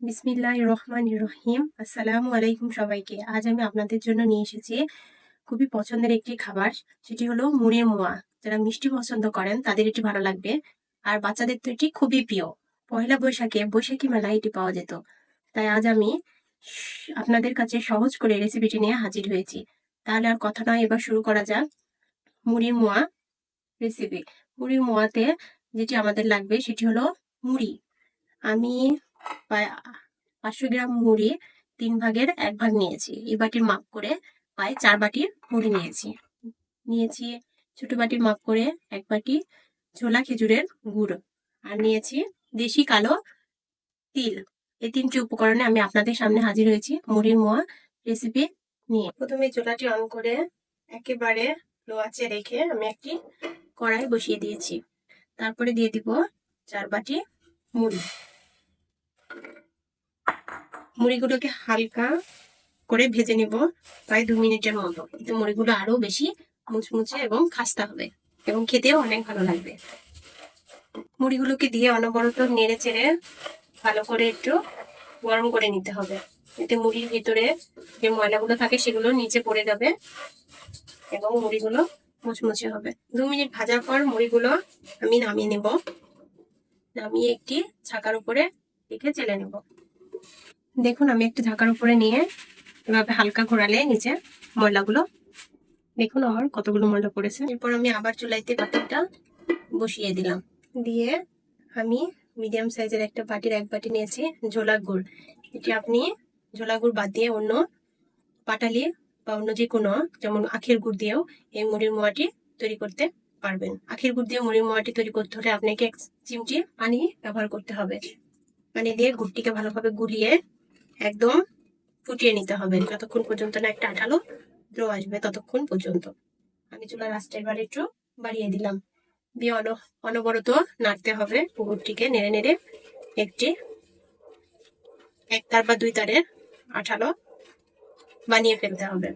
বিসমিল্লাহ রহমান রহিম। আসসালামু আলাইকুম সবাইকে। আজ আমি আপনাদের জন্য নিয়ে এসেছি খুবই পছন্দের একটি খাবার। সেটি হলো মুড়ির মোয়া। যারা মিষ্টি পছন্দ করেন, তাদের এটি ভালো লাগবে। আর বাচ্চাদের তো এটি খুবই প্রিয়। পয়লা বৈশাখে বৈশাখী মেলায় এটি পাওয়া যেত। তাই আজ আমি আপনাদের কাছে সহজ করে রেসিপিটি নিয়ে হাজির হয়েছি। তাহলে আর কথা নয়, এবার শুরু করা যাক মুড়ির মোয়া রেসিপি। মুড়ির মোয়াতে যেটি আমাদের লাগবে, সেটি হলো মুড়ি। আমি প্রায় পাঁচশো গ্রাম মুড়ি তিন ভাগের এক ভাগ নিয়েছি। এই বাটির মাপ করে প্রায় চার বাটি মুড়ি নিয়েছি। নিয়েছি ছোট বাটির মাপ করে এক বাটি ছোলা খেজুরের গুড়। আর নিয়েছি দেশি কালো তিল। এই তিনটি উপকরণে আমি আপনাদের সামনে হাজির হয়েছি মুড়ির মোয়া রেসিপি নিয়ে। প্রথমে চুলাটি অন করে একেবারে লো আঁচে রেখে আমি একটি কড়াই বসিয়ে দিয়েছি। তারপরে দিয়ে দিব চার বাটি মুড়ি। মুড়িগুলোকে হালকা করে ভেজে নিব, প্রায় দু মিনিটের মতো। এতে মুড়িগুলো আরও বেশি মুচমুচে এবং খাস্তা হবে এবং খেতেও অনেক ভালো লাগবে। মুড়িগুলোকে দিয়ে অনবরত নেড়ে চেড়ে ভালো করে একটু গরম করে নিতে হবে। এতে মুড়ির ভিতরে যে ময়লাগুলো থাকে সেগুলো নিচে পড়ে যাবে এবং মুড়িগুলো মুচমুচে হবে। দু মিনিট ভাজার পর মুড়িগুলো আমি নামিয়ে নেব। নামিয়ে একটি ছাকার উপরে রেখে চেলে নেব দেখুন, আমি একটু ঢাকার উপরে নিয়ে এভাবে হালকা ঘোরালে নিচে ময়লাগুলো। দেখুন আমার কতগুলো ময়লা পড়েছে। এরপর আমি আবার চুলাইতে পাতিলটা বসিয়ে দিলাম। দিয়ে আমি মিডিয়াম সাইজের একটা বাটির এক বাটি নিয়েছি, ঝোলা গুড়। এটি আপনি ঝোলা গুড় বাদ দিয়ে অন্য পাটালি বা অন্য যে কোনো, যেমন আখের গুড় দিয়েও এই মুড়ির মোয়াটি তৈরি করতে পারবেন। আখের গুড় দিয়ে মুড়ির মোয়াটি তৈরি করতে হলে আপনাকে এক চিমটি পানি ব্যবহার করতে হবে। পানি দিয়ে গুড়টিকে ভালোভাবে গুলিয়ে একদম ফুটিয়ে নিতে হবে। যতক্ষণ পর্যন্ত না একটা আঠালো দ্রো আসবে, ততক্ষণ পর্যন্ত। আমি চুলার আঁচটা এবার একটু বাড়িয়ে দিলাম। দিয়ে অন, অনবরত নাড়তে হবে পুকুরটিকে নেড়ে নেড়ে একটি এক তার বা দুই তারের আঠালো বানিয়ে ফেলতে হবে।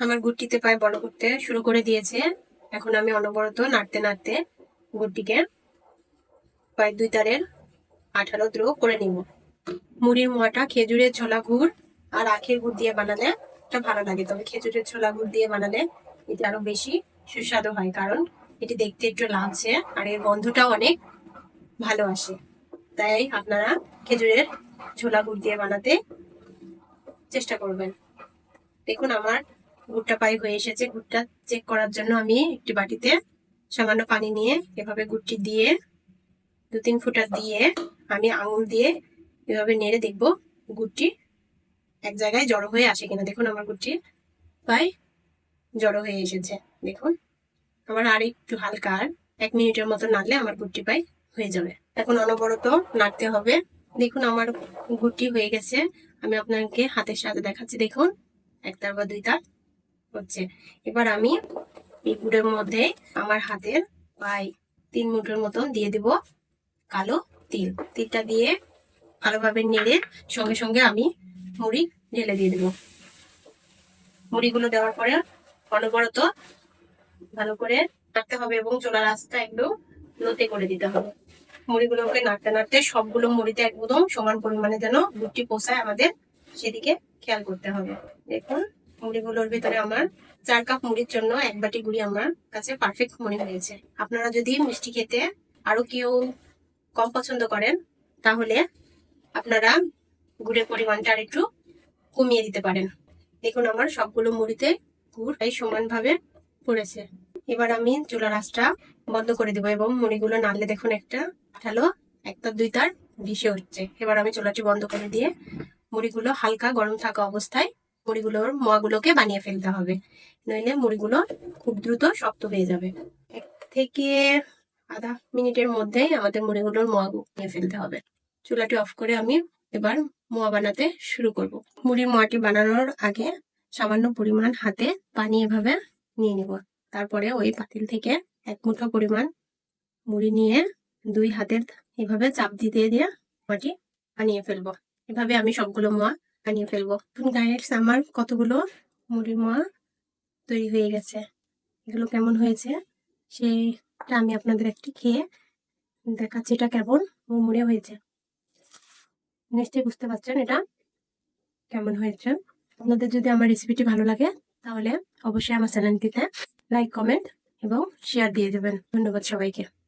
আমার গুড়টিতে প্রায় বড় করতে শুরু করে দিয়েছে। এখন আমি অনবরত নাড়তে নাড়তে গুড়টিকে প্রায় দুই তারের আঠালো দ্রো করে নিব। মুড়ির মোয়াটা খেজুরের ছোলা গুড় আর আখের গুড় দিয়ে বানালে এটা ভালো লাগে। তবে খেজুরের ছোলা গুড় দিয়ে বানালে এটা আরও বেশি সুস্বাদু হয়, কারণ এটি দেখতে একটু লালচে আর এর গন্ধটাও অনেক ভালো আসে। তাই আপনারা খেজুরের ছোলা গুড় দিয়ে বানাতে চেষ্টা করবেন। দেখুন আমার গুড়টা পাই হয়ে এসেছে। গুড়টা চেক করার জন্য আমি একটি বাটিতে সামান্য পানি নিয়ে এভাবে গুড়টি দিয়ে দু তিন ফুটা দিয়ে আমি আঙুল দিয়ে এভাবে নেড়ে দেখব গুড়টি এক জায়গায় জড়ো হয়ে আসে কিনা। দেখুন আমার গুড়টি প্রায় জড়ো হয়ে এসেছে। দেখুন, আমার আর একটু হালকা আর এক মিনিটের মতো নাড়লে আমার গুড়টি প্রায় হয়ে যাবে। এখন অনবরত নাড়তে হবে। দেখুন, আমার গুড়টি হয়ে গেছে। আমি আপনাকে হাতের সাথে দেখাচ্ছি। দেখুন এক তার বা দুই তার হচ্ছে। এবার আমি এই গুড়ের মধ্যে আমার হাতের প্রায় তিন মুঠোর মতন দিয়ে দিব কালো তিল তিলটা দিয়ে ভালোভাবে নেড়ে সঙ্গে সঙ্গে আমি মুড়ি ঢেলে দিয়ে দেবো। মুড়িগুলো দেওয়ার পরে অনবরত ভালো করে নাড়তে হবে এবং চোলার রাস্তা একদম লোতে করে দিতে হবে। মুড়িগুলোকে নাড়তে নাড়তে সবগুলো মুড়িতে একদম সমান পরিমাণে যেন গুড়টি পোষায় আমাদের সেদিকে খেয়াল করতে হবে। দেখুন, মুড়িগুলোর ভিতরে আমার চার কাপ মুড়ির জন্য এক বাটি গুড়ি আমার কাছে পারফেক্ট মনে হয়েছে। আপনারা যদি মিষ্টি খেতে আরও কেউ কম পছন্দ করেন, তাহলে আপনারা গুড়ের পরিমাণটা আর একটু কমিয়ে দিতে পারেন। দেখুন আমার সবগুলো মুড়িতে গুড় এই সমানভাবে পড়েছে। এবার আমি চুলার আঁচটা বন্ধ করে দেবো এবং মুড়িগুলো নাড়লে দেখুন একটা আঠালো একটা দুই তার ভেসে উঠছে। এবার আমি চুলাটি বন্ধ করে দিয়ে মুড়িগুলো হালকা গরম থাকা অবস্থায় মুড়িগুলোর মোয়াগুলোকে বানিয়ে ফেলতে হবে। নইলে মুড়িগুলো খুব দ্রুত শক্ত হয়ে যাবে। এক থেকে আধা মিনিটের মধ্যেই আমাদের মুড়িগুলোর মোয়া নিয়ে ফেলতে হবে। চুলাটি অফ করে আমি এবার মোয়া বানাতে শুরু করব। মুড়ির মোয়াটি বানানোর আগে সামান্য পরিমাণ হাতে পানি এভাবে নিয়ে নিব। তারপরে ওই পাতিল থেকে এক মুঠো পরিমাণ মুড়ি নিয়ে দুই হাতের এভাবে চাপ দিতে দিয়ে মোয়াটি বানিয়ে ফেলব। এভাবে আমি সবগুলো মোয়া বানিয়ে ফেলব। গাইডস আমার কতগুলো মুড়ির মোয়া তৈরি হয়ে গেছে। এগুলো কেমন হয়েছে? আমি আপনাদের একটু খেয়ে দেখাচ্ছি এটা কেমন? মুড়ে হয়েছে। নিশ্চয়ই বুঝতে পারছেন এটা কেমন হয়েছে। আপনাদের যদি আমার রেসিপিটি ভালো লাগে, তাহলে অবশ্যই আমার চ্যানেলটিতে লাইক কমেন্ট এবং শেয়ার দিয়ে দেবেন। ধন্যবাদ সবাইকে।